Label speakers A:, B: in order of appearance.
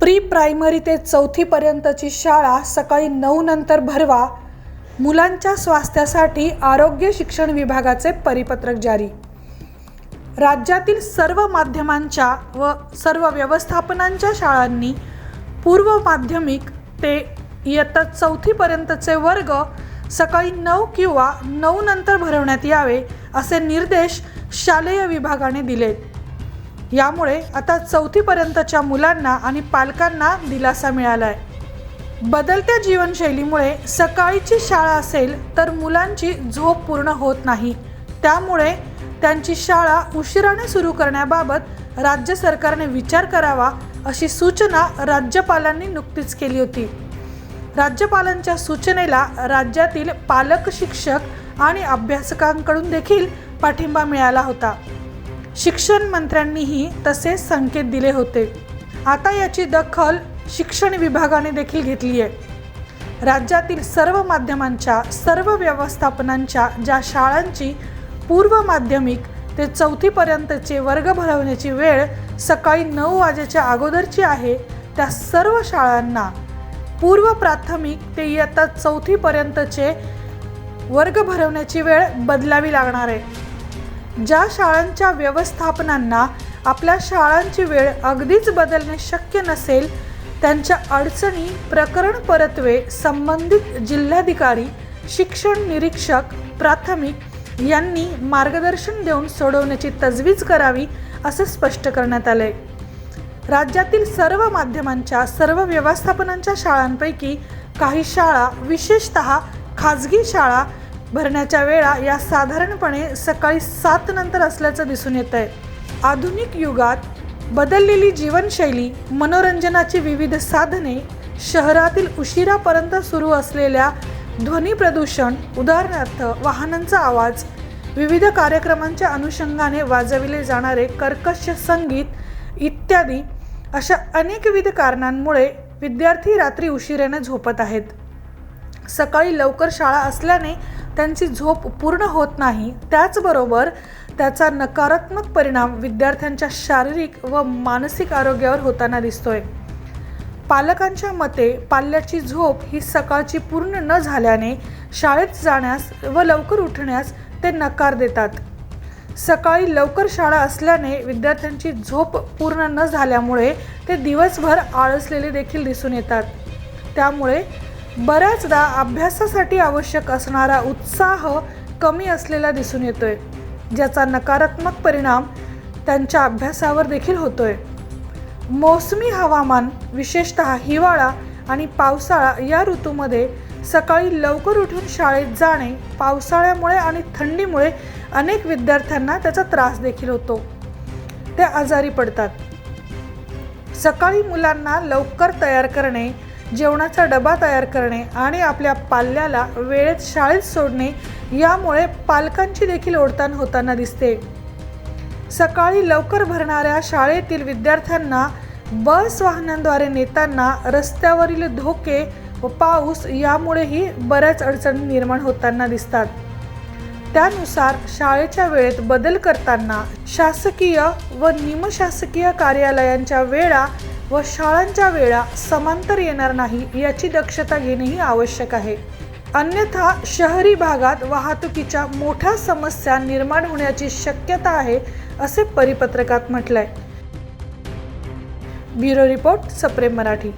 A: Pre primary ते चौथीपर्यंतची शाळा सकाळी नऊ नंतर भरवा मुलांच्या स्वास्थ्यासाठी आरोग्य शिक्षण विभागाचे परिपत्रक जारी. राज्यातील सर्व माध्यमांच्या व सर्व व्यवस्थापनांच्या शाळांनी पूर्व माध्यमिक ते इयत्ता चौथीपर्यंतचे वर्ग सकाळी नऊ किंवा नऊ नंतर भरवण्यात यावे असे निर्देश शालेय विभागाने दिलेत. यामुळे आता चौथीपर्यंतच्या मुलांना आणि पालकांना दिलासा मिळाला आहे बदलत्या जीवनशैलीमुळे सकाळीची शाळा असेल तर मुलांची झोप पूर्ण होत नाही. त्यामुळे त्यांची शाळा उशिराने सुरू करण्याबाबत राज्य सरकारने विचार करावा अशी सूचना राज्यपालांनी नुकतीच केली होती. राज्यपालांच्या सूचनेला राज्यातील पालक शिक्षक आणि अभ्यासकांकडून देखील पाठिंबा मिळाला होता. शिक्षण मंत्र्यांनीही तसेच संकेत दिले होते. आता याची दखल शिक्षण विभागाने देखील घेतली आहे राज्यातील सर्व माध्यमांच्या सर्व व्यवस्थापनांच्या ज्या शाळांची पूर्व माध्यमिक ते चौथीपर्यंतचे वर्ग भरवण्याची वेळ सकाळी नऊ वाजेच्या अगोदरची आहे त्या सर्व शाळांना पूर्व प्राथमिक ते इयत्ता चौथीपर्यंतचे वर्ग भरवण्याची वेळ बदलावी लागणार आहे. ज्या शाळांच्या व्यवस्थापनांना आपल्या शाळांची वेळ अगदीच बदलणे शक्य नसेल त्यांच्या अडचणी प्रकरण परत्वे संबंधित जिल्हाधिकारी शिक्षण निरीक्षक प्राथमिक यांनी मार्गदर्शन देऊन सोडवण्याची तजवीज करावी असं स्पष्ट करण्यात आले राज्यातील सर्व माध्यमांच्या सर्व व्यवस्थापनांच्या शाळांपैकी काही शाळा विशेषत खाजगी शाळा भरण्याच्या वेळा या साधारणपणे सकाळी सात नंतर असल्याचं दिसून येत आहे. आधुनिक युगात बदललेली जीवनशैली मनोरंजनाची विविध साधने शहरातील उशिरापर्यंत सुरू असलेल्या ध्वनी प्रदूषण उदाहरणार्थ वाहनांचा आवाज विविध कार्यक्रमांच्या अनुषंगाने वाजविले जाणारे कर्कश संगीत इत्यादी अशा अनेकविध कारणांमुळे विद्यार्थी रात्री उशिराने झोपत आहेत. सकाळी लवकर शाळा असल्याने त्यांची झोप पूर्ण होत नाही. त्याचबरोबर त्याचा नकारात्मक परिणाम विद्यार्थ्यांच्या शारीरिक व मानसिक आरोग्यावर होताना दिसतोय. पालकांच्या मते पाल्याची झोप ही सकाळची पूर्ण न झाल्याने शाळेत जाण्यास व लवकर उठण्यास ते नकार देतात. सकाळी लवकर शाळा असल्याने विद्यार्थ्यांची झोप पूर्ण न झाल्यामुळे ते दिवसभर आळसलेले देखील दिसून येतात. त्यामुळे बऱ्याचदा अभ्यासासाठी आवश्यक असणारा उत्साह कमी असलेला दिसून येतोय ज्याचा नकारात्मक परिणाम त्यांच्या अभ्यासावर देखील होतोय. मोसमी हवामान विशेषत हिवाळा आणि पावसाळा या ऋतूमध्ये सकाळी लवकर उठून शाळेत जाणे पावसाळ्यामुळे आणि थंडीमुळे अनेक विद्यार्थ्यांना त्याचा त्रास देखील होतो. ते आजारी पडतात. सकाळी मुलांना लवकर तयार करणे जेवणाचा डबा तयार करणे आणि आपल्या पाल्याला वेळेत शाळेत सोडणे यामुळे पालकांची देखील ओढताण होताना दिसते. सकाळी लवकर भरणाऱ्या शाळेतील विद्यार्थ्यांना बस वाहनांद्वारे नेताना रस्त्यावरील धोके व पाऊस यामुळेही बऱ्याच अडचणी निर्माण होताना दिसतात. त्यानुसार शाळेच्या वेळेत बदल करताना शासकीय व निमशासकीय कार्यालयांच्या वेळा व शाळांच्या वेळा समांतर येणार नाही याची दक्षता घेणेही आवश्यक आहे. अन्यथा शहरी भागात वाहतुकीच्या मोठ्या समस्या निर्माण होण्याची शक्यता आहे असे परिपत्रकात म्हटलंय. ब्युरो रिपोर्ट सप्रेम मराठी.